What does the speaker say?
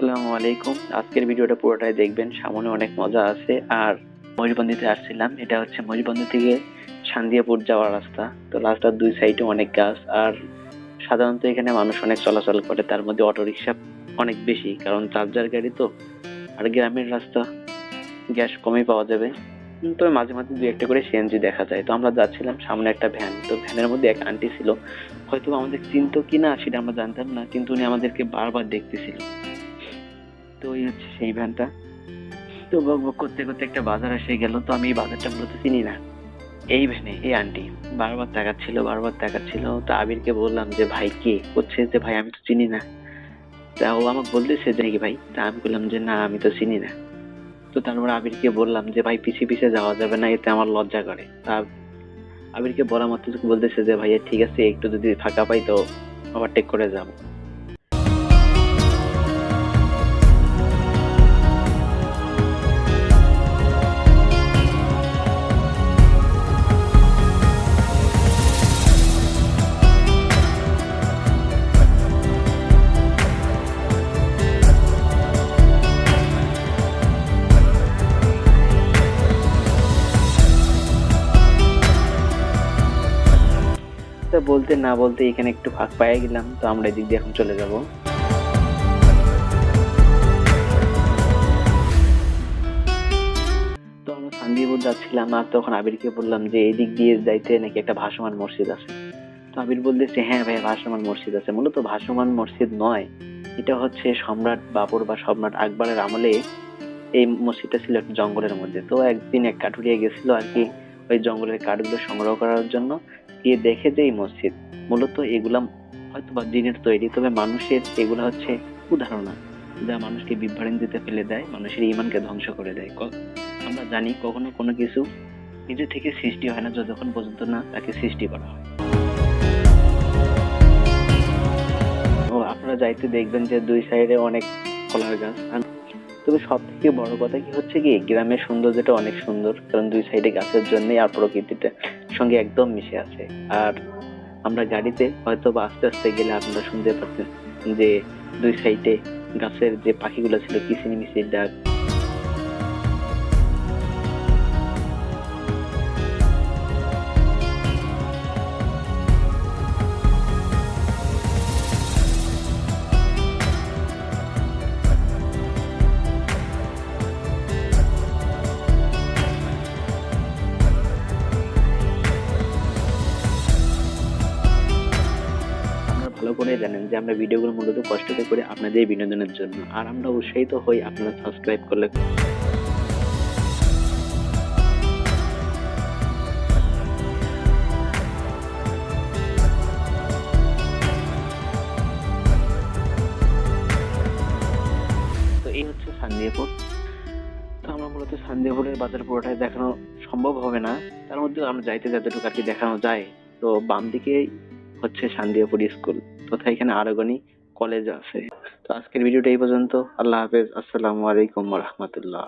আসসালামু আলাইকুম। আজকের ভিডিওটা পুরোটাই দেখবেন, সামনে অনেক মজা আছে। আর ময়ূরবন্দিতে আসছিলাম, এটা হচ্ছে ময়ূরবন্দি থেকে সান্দিয়াপুর যাওয়ার রাস্তা। তো রাস্তার দুই সাইডে অনেক গাছ, আর সাধারণত এখানে মানুষ অনেক চলাচল করে, তার মধ্যে অটোরিকশা অনেক বেশি, কারণ চার্জার গাড়ি তো, আর গ্রামের রাস্তা, গ্যাস কমই পাওয়া যাবে। তবে মাঝে মাঝে দু একটা করে সিএনজি দেখা যায়। তো আমরা যাচ্ছিলাম সামনে একটা ভ্যান, তো ভ্যানের মধ্যে এক আন্টি ছিল। হয়তো আমাদের চিনতো কি না সেটা আমরা জানতাম না, কিন্তু উনি আমাদেরকে বারবার দেখতেছিল। তো ওই হচ্ছে সেই ভ্যানটা। তো বক বক করতে করতে একটা বাজার এসে গেল, তো আমি এই বাজারটা মূলত চিনি না। এই ভ্যানে, এই আন্টি, বারবার তাকাচ্ছিল বারবার তাকাচ্ছিল। তো আবিরকে বললাম যে, ভাই, কে? করছে যে, ভাই, আমি তো চিনি না। তা ও আমাকে বলতেছে নাকি ভাই। তা আমি বললাম যে, না, আমি তো চিনি না। তো তারপর আবিরকে বললাম যে, ভাই পিছিয়ে পিছিয়ে যাওয়া যাবে না, এতে আমার লজ্জা করে। তা আবিরকে বলা মাত্র বলতেছে যে, ভাইয়া, ঠিক আছে, একটু যদি ফাঁকা পাই তো ওভারটেক করে যাব। বলতে না বলতে এখানে একটু ফাঁক পাইয়ে গেলাম, তো আমরা এদিক দিয়ে এখন চলে যাব। তো আমরা সান্দিপুর যাচ্ছিলাম, আর তখন আবিরকে বললাম যে এই দিক দিয়ে যাইতে নাকি একটা ভাসমান মসজিদ আছে। তো আবির বলতেছে হ্যাঁ ভাই ভাসমান মসজিদ আছে। মূলত ভাসমান মসজিদ নয়, এটা হচ্ছে সম্রাট বাবর বা সম্রাট আকবরের আমলে এই মসজিদটা ছিল একটা জঙ্গলের মধ্যে। তো একদিন এক কাঠুরিয়া গেছিল আর কি, ওই জঙ্গলের কাঠগুলো সংগ্রহ করার জন্য গিয়ে দেখে যে এই মসজিদ, মূলত এগুলা হয়তো বা দিনের তৈরি, তবে মানুষের এগুলা হচ্ছে উদাহরণা যা মানুষকে বিভ্রান্তিতে ফেলে দেয়, মানুষের ইমানকে ধ্বংস করে দেয়। আমরা জানি কখনো কোনো কিছু নিজে থেকে সৃষ্টি হয় না, যতক্ষণ পর্যন্ত না তাকে সৃষ্টি করা হয়। ও, আপনারা যাইতে দেখবেন যে দুই সাইডে অনেক কলার গাছ। তবে সব থেকে বড় কথা কি হচ্ছে কি, গ্রামের সৌন্দর্যটা অনেক সুন্দর, কারণ দুই সাইডে গাছের জন্যই আর প্রকৃতিটা সঙ্গে একদম মিশে আছে। আর আমরা গাড়িতে হয়তো বা আস্তে আস্তে গেলে আপনারা শুনতে পাচ্ছেন যে দুই সাইডে গাছের যে পাখিগুলো ছিল, কিচিরমিচির ডাক করে জানেন যে আমরা ভিডিওগুলো মূলত কষ্ট করে আপনাদের বিনোদনের জন্য। আর আমরা উৎসাহিত হই আপনারা সাবস্ক্রাইব করলে। এই হচ্ছে তো আমরা মূলত বাজার পুরোটাই দেখানো সম্ভব হবে না। তার মধ্যে আমরা যাইতে যতটুকু আর কি দেখানো যায়। তো বাম দিকে হচ্ছে সান্দিয়াপুর স্কুল। তথা এখানে আরগনি কলেজ আছে। তো আজকের ভিডিওটা এই পর্যন্ত। আল্লাহ হাফেজ। আসসালামু আলাইকুম রহমতুল্লাহ।